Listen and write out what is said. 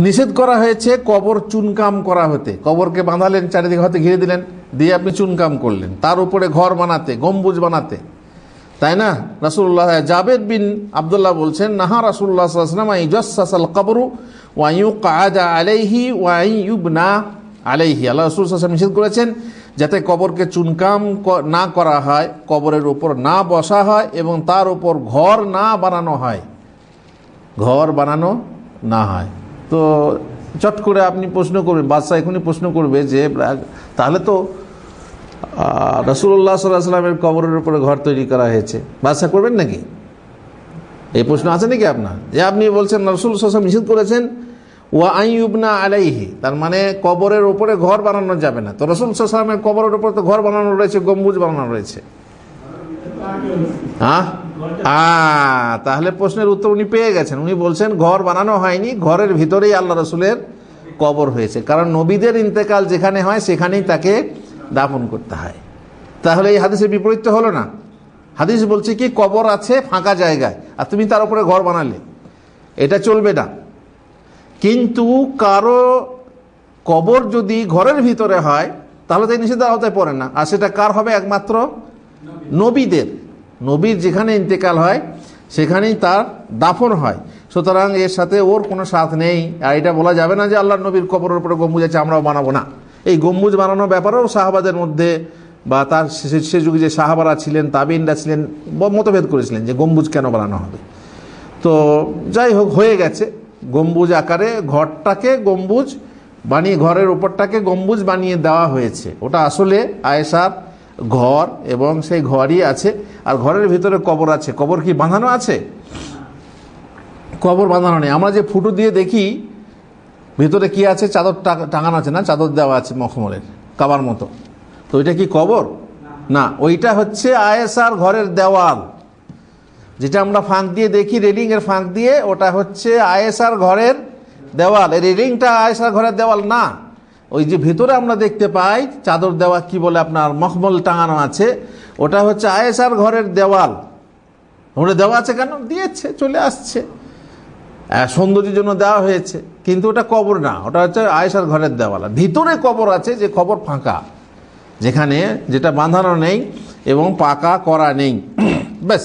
নিষেধ করা হয়েছে কবর চুনকাম করা হতে। কবরকে বাঁধালেন, চারিদিকে হয়তো ঘিরে দিলেন, দিয়ে আপনি চুনকাম করলেন। তার উপরে ঘর বানাতে, গম্বুজ বানাতে। তাই না? রাসুল্লাহ জাবেদ বিন আবদুল্লাহ বলছেন, নাহা রাসুল্লাহ কবরু ওয়াইউ কাজা আলাইহি ওয়াইউবনা আলাইহি। আল্লাহ রসুল নিষেধ করেছেন যাতে কবরকে চুনকাম না করা হয়, কবরের উপর না বসা হয় এবং তার উপর ঘর না বানানো হয়। ঘর বানানো না হয়। তো চট করে আপনি প্রশ্ন করবেন, বাদশাহ এখনই প্রশ্ন করবে যে, তাহলে তো রসুল্লাহ সাল্লাহ সাল্লামের কবরের উপরে ঘর তৈরি করা হয়েছে। বাদশাহ করবেন নাকি? এই প্রশ্ন আছে নাকি আপনার? যে আপনি বলছেন রসুল সাল্লাম নিষেধ করেছেন, ওয়া আইয়ুবনা আলাইহি, তার মানে কবরের উপরে ঘর বানানো যাবে না। তো রসুল সাল্লামের কবরের উপরে তো ঘর বানানো রয়েছে, গম্বুজ বানানো রয়েছে। হ্যাঁ? আহ, তাহলে প্রশ্নের উত্তর উনি পেয়ে গেছেন। উনি বলছেন ঘর বানানো হয়নি ঘরের ভিতরেই আল্লাহ রসুলের কবর হয়েছে। কারণ নবীদের ইন্তেকাল যেখানে হয় সেখানেই তাকে দাপন করতে হয়। তাহলে এই হাদিসের বিপরীত হলো না। হাদিস বলছে কি কবর আছে ফাঁকা জায়গায় আর তুমি তার উপরে ঘর বানালে। এটা চলবে না। কিন্তু কারও কবর যদি ঘরের ভিতরে হয় তাহলে তাই এই নিষেধ আওতায় পড়ে না। আর সেটা কার হবে একমাত্র নবীদের। নবীর যেখানে ইন্তেকাল হয়, সেখানেই তার দাফন হয়। সুতরাং এর সাথে ওর কোনো সাথ নেই। আর এটা বলা যাবে না যে আল্লাহ নবীর কবরের উপরে গম্বুজ আছে, আমরাও বানাবো না। এই গম্বুজ বানানোর ব্যাপারেও সাহাবাদের মধ্যে বা তার সে- যুগে যে সাহাবারা ছিলেন, তাবিনরা ছিলেন মতভেদ করেছিলেন যে গম্বুজ কেন বানানো হবে। তো যাই হোক, হয়ে গেছে। গম্বুজ আকারে ঘরটাকে গম্বুজ বানিয়ে, ঘরের উপরটাকে গম্বুজ বানিয়ে দেওয়া হয়েছে। ওটা আসলে আয়েশার ঘর এবং সেই ঘরই আছে। আর ঘরের ভিতরে কবর আছে। কবর কি বাঁধানো আছে? কবর বাঁধানো নেই। আমরা যে ফুটো দিয়ে দেখি, ভিতরে কি আছে? চাদর টাঙানো আছে না? চাদর দেওয়া আছে মখমলের কাবার মতো। তো ওইটা কি কবর? না। ওইটা হচ্ছে আয়েসার ঘরের দেওয়াল। যেটা আমরা ফাঁক দিয়ে দেখি রেলিং এর ফাঁক দিয়ে, ওটা হচ্ছে আয়েসার ঘরের দেওয়াল। এই রেলিংটা আয়েসার ঘরের দেওয়াল না। ওই যে ভিতরে আমরা দেখতে পাই, চাদর দেওয়া কি বলে আপনার, মখমল টাঙানো আছে, ওটা হচ্ছে আয়েসার ঘরের দেওয়াল। ওটা দেওয়া আছে কেন? দিয়েছে, চলে আসছে। সৌন্দর্যের জন্য দেওয়া হয়েছে, কিন্তু ওটা কবর না, ওটা হচ্ছে আয়েসার ঘরের দেওয়াল। ভিতরে কবর আছে, যে কবর ফাঁকা, যেখানে যেটা বাঁধানো নেই এবং পাকা করা নেই। ব্যাস।